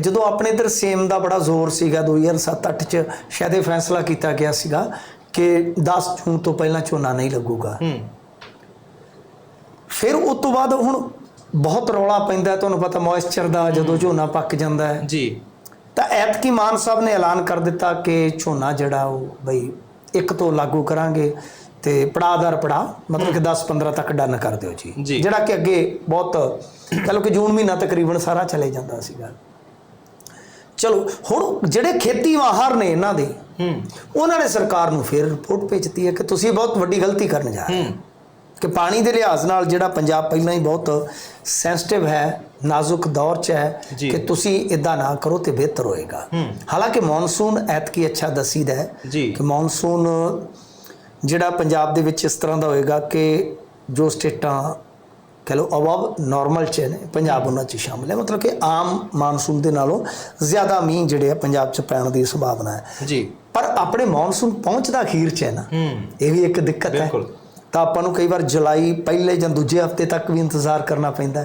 ਜਦੋਂ ਆਪਣੇ ਇਧਰ ਸੇਮ ਦਾ ਬੜਾ ਜ਼ੋਰ ਸੀਗਾ 2007-8 ਚ ਸ਼ਾਇਦ ਇਹ ਫੈਸਲਾ ਕੀਤਾ ਗਿਆ ਸੀਗਾ ਕਿ 10 ਜੂਨ ਤੋਂ ਪਹਿਲਾਂ ਝੋਨਾ ਨਹੀਂ ਲੱਗੂਗਾ। ਫਿਰ ਉਸ ਤੋਂ ਬਾਅਦ ਹੁਣ ਬਹੁਤ ਰੌਲਾ ਪੈਂਦਾ ਤੁਹਾਨੂੰ ਪਤਾ ਮੋਇਸਚਰ ਦਾ ਜਦੋਂ ਝੋਨਾ ਪੱਕ ਜਾਂਦਾ ਹੈ। ਜੀ। ਤਾਂ ਐਤਕੀ ਮਾਨ ਸਾਹਿਬ ਨੇ ਐਲਾਨ ਕਰ ਦਿੱਤਾ ਕਿ ਝੋਨਾ ਜਿਹੜਾ ਉਹ ਬਈ ਇੱਕ ਤੋਂ ਲਾਗੂ ਕਰਾਂਗੇ ਤੇ ਪੜਾਦਰ ਪੜਾ ਮਤਲਬ ਕਿ 10 15 ਤੱਕ ਡਨ ਕਰ ਦਿਓ ਜੀ। ਜਿਹੜਾ ਕਿ ਅੱਗੇ ਬਹੁਤ ਕਹ ਕਿ ਜੂਨ ਮਹੀਨਾ ਤਕਰੀਬਨ ਸਾਰਾ ਚਲੇ ਜਾਂਦਾ ਸੀਗਾ। ਚਲੋ ਹੁਣ ਜਿਹੜੇ ਖੇਤੀ ਮਾਹਰ ਨੇ ਇਹਨਾਂ ਦੇ ਹੂੰ। ਉਹਨਾਂ ਨੇ ਸਰਕਾਰ ਨੂੰ ਫਿਰ ਰਿਪੋਰਟ ਭੇਜਤੀ ਹੈ ਕਿ ਤੁਸੀਂ ਬਹੁਤ ਵੱਡੀ ਗਲਤੀ ਕਰਨ ਜਾ ਰਹੇ ਹੋ। ਕਿ ਪਾਣੀ ਦੇ ਲਿਹਾਜ਼ ਨਾਲ ਜਿਹੜਾ ਪੰਜਾਬ ਪਹਿਲਾਂ ਹੀ ਬਹੁਤ ਸੈਂਸਿਟਿਵ ਹੈ ਨਾਜ਼ੁਕ ਦੌਰ 'ਚ ਹੈ। ਕਿ ਤੁਸੀਂ ਇਦਾਂ ਨਾ ਕਰੋ ਤੇ ਬਿਹਤਰ ਹੋਏਗਾ। ਹਾਲਾਂਕਿ ਮੌਨਸੂਨ ਐਤਕੀ ਅੱਛਾ ਦਸੀਦਾ ਹੈ ਕਿ ਮੌਨਸੂਨ ਜਿਹੜਾ ਪੰਜਾਬ ਦੇ ਵਿੱਚ ਇਸ ਤਰ੍ਹਾਂ ਦਾ ਹੋਏਗਾ ਕਿ ਜੋ ਸਟੇਟਾਂ ਕਹ ਲਓ ਅਬਵ ਨਾਰਮਲ ਚ ਨੇ ਪੰਜਾਬ ਉਹਨਾਂ ਚ ਸ਼ਾਮਲ ਹੈ। ਮਤਲਬ ਕਿ ਆਮ ਮਾਨਸੂਨ ਦੇ ਨਾਲੋਂ ਜ਼ਿਆਦਾ ਮੀਂਹ ਜਿਹੜੇ ਆ ਪੰਜਾਬ ਚ ਪੈਣ ਦੀ ਸੰਭਾਵਨਾ ਹੈ। ਜੀ। ਪਰ ਆਪਣੇ ਮੌਨਸੂਨ ਪਹੁੰਚਦਾ ਅਖੀਰ ਚ ਹੈ ਨਾ ਇਹ ਵੀ ਇੱਕ ਦਿੱਕਤ ਹੈ। ਬਿਲਕੁਲ। ਤਾਂ ਆਪਾਂ ਨੂੰ ਕਈ ਵਾਰ ਜੁਲਾਈ ਪਹਿਲੇ ਜਾਂ ਦੂਜੇ ਹਫ਼ਤੇ ਤੱਕ ਵੀ ਇੰਤਜ਼ਾਰ ਕਰਨਾ ਪੈਂਦਾ